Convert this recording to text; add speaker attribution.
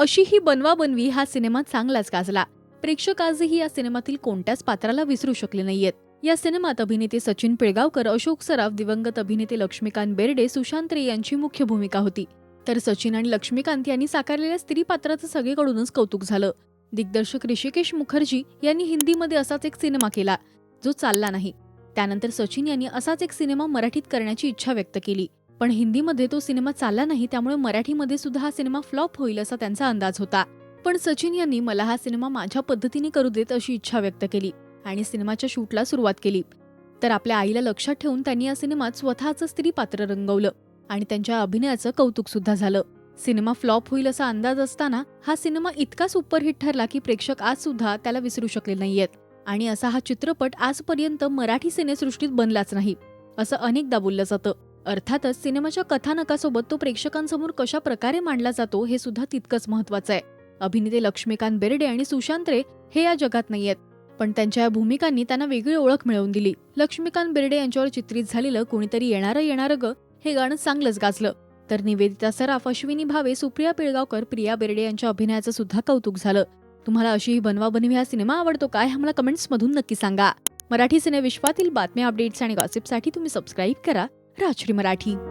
Speaker 1: अशी ही बनवा बनवी हा सिनेमा चांगलाच गाजला. प्रेक्षक आजही या सिनेमातील कोणत्याच पात्राला विसरू शकले नाहीयेत. या सिनेमात अभिनेते सचिन पिळगावकर अशोक सराफ दिवंगत अभिनेते लक्ष्मीकांत बेर्डे सुशांत रे यांची मुख्य भूमिका होती. तर सचिन आणि लक्ष्मीकांत यांनी साकारलेल्या स्त्री पात्राचं सगळीकडूनच कौतुक झालं. दिग्दर्शक ऋषिकेश मुखर्जी यांनी हिंदीमध्ये असाच एक सिनेमा केला जो चालला नाही. त्यानंतर सचिन यांनी असाच एक सिनेमा मराठीत करण्याची इच्छा व्यक्त केली. पण हिंदीमध्ये तो सिनेमा चालला नाही त्यामुळे मराठीमध्ये सुद्धा हा सिनेमा फ्लॉप होईल असा त्यांचा अंदाज होता. पण सचिन यांनी मला हा सिनेमा माझ्या पद्धतीने करू देत अशी इच्छा व्यक्त केली आणि सिनेमाच्या शूटला सुरुवात केली. तर आपल्या आईला लक्षात ठेवून त्यांनी या सिनेमात स्वतःचं स्त्री पात्र रंगवलं आणि त्यांच्या अभिनयाचं कौतुक सुद्धा झालं. सिनेमा फ्लॉप होईल असा अंदाज असताना हा सिनेमा इतका सुपरहिट ठरला की प्रेक्षक आज सुद्धा त्याला विसरू शकले नाहीयेत आणि असा हा चित्रपट आजपर्यंत मराठी सिनेसृष्टीत बनलाच नाही असं अनेकदा बोललं जातं. अर्थातच सिनेमाच्या कथानकासोबत तो प्रेक्षकांसमोर कशा प्रकारे मांडला जातो हे सुद्धा तितकंच महत्वाचं आहे. अभिनेते लक्ष्मीकांत बेर्डे आणि सुशांत रे हे या जगात नाहीयेत. पण त्यांच्या या भूमिकांनी त्यांना वेगळी ओळख मिळवून दिली. लक्ष्मीकांत बेर्डे यांच्यावर चित्रित झालेलं कोणीतरी येणारं येणारं ग हे गाणं चांगलंच गाजलं. तर निवेदिता सराफ अश्विनी भावे सुप्रिया पिळगावकर प्रिया बेर्डे यांच्या अभिनयाचं सुद्धा कौतुक झालं. तुम्हाला अशी ही बनवा बनवी हा सिनेमा आवडतो काय हे मला कमेंट्समधून नक्की सांगा. मराठी सिनेविश्वातील बातम्या अपडेट्स आणि गॉसिपसाठी तुम्ही सबस्क्राईब करा. राजश्री मराठी.